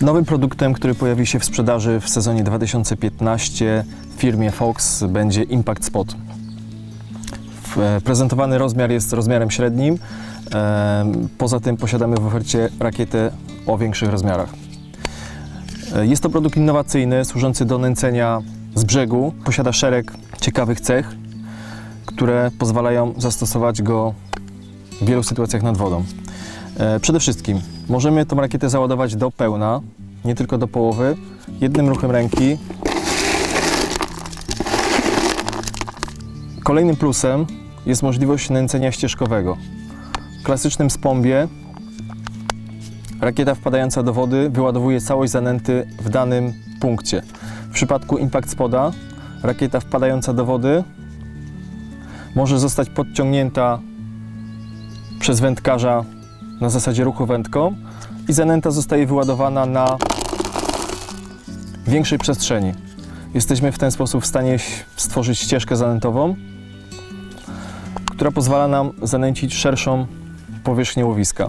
Nowym produktem, który pojawi się w sprzedaży w sezonie 2015 w firmie Fox będzie Impact Spot. E, Prezentowany rozmiar jest rozmiarem średnim. E, Poza tym posiadamy w ofercie rakietę o większych rozmiarach. E, Jest to produkt innowacyjny, służący do nęcenia z brzegu. Posiada szereg ciekawych cech, które pozwalają zastosować go w wielu sytuacjach nad wodą. E, Przede wszystkim możemy tą rakietę załadować do pełna, nie tylko do połowy, jednym ruchem ręki. Kolejnym plusem jest możliwość nęcenia ścieżkowego. W klasycznym spombie rakieta wpadająca do wody wyładowuje całość zanęty w danym punkcie. W przypadku Impact Spoda rakieta wpadająca do wody może zostać podciągnięta przez wędkarza na zasadzie ruchu wędką i zanęta zostaje wyładowana na większej przestrzeni. Jesteśmy w ten sposób w stanie stworzyć ścieżkę zanętową, która pozwala nam zanęcić szerszą powierzchnię łowiska.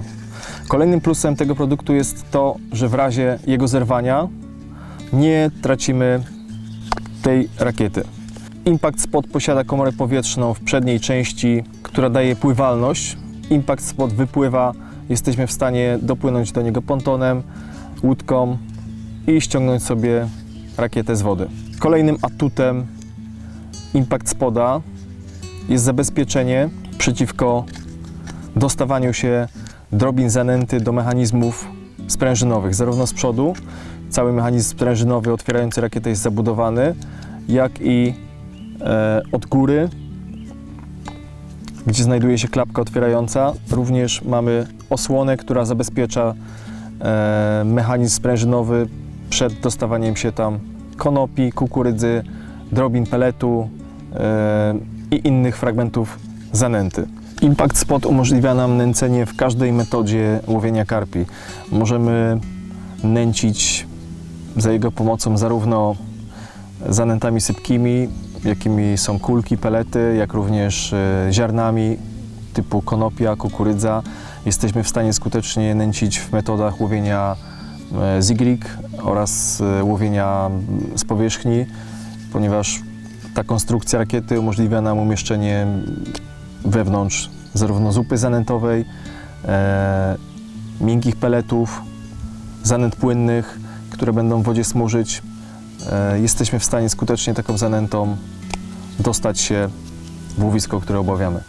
Kolejnym plusem tego produktu jest to, że w razie jego zerwania nie tracimy tej rakiety. Impact Spot posiada komorę powietrzną w przedniej części, która daje pływalność. Impact Spot wypływa, jesteśmy w stanie dopłynąć do niego pontonem, łódką i ściągnąć sobie rakietę z wody. Kolejnym atutem Impact Spoda jest zabezpieczenie przeciwko dostawaniu się drobin zanęty do mechanizmów sprężynowych, zarówno z przodu, cały mechanizm sprężynowy otwierający rakietę jest zabudowany, jak i od góry, gdzie znajduje się klapka otwierająca. Również mamy osłonę, która zabezpiecza e, mechanizm sprężynowy przed dostawaniem się tam konopi, kukurydzy, drobin peletu e, i innych fragmentów zanęty. Impact Spot umożliwia nam nęcenie w każdej metodzie łowienia karpi. Możemy nęcić za jego pomocą zarówno zanętami sypkimi, jakimi są kulki, pelety, jak również e, ziarnami typu konopia, kukurydza. Jesteśmy w stanie skutecznie nęcić w metodach łowienia e, zigrig oraz e, łowienia z powierzchni, ponieważ ta konstrukcja rakiety umożliwia nam umieszczenie wewnątrz zarówno zupy zanętowej, e, miękkich peletów, zanęt płynnych, które będą w wodzie smużyć. E, jesteśmy w stanie skutecznie taką zanętą dostać się w łowisko, które obawiamy.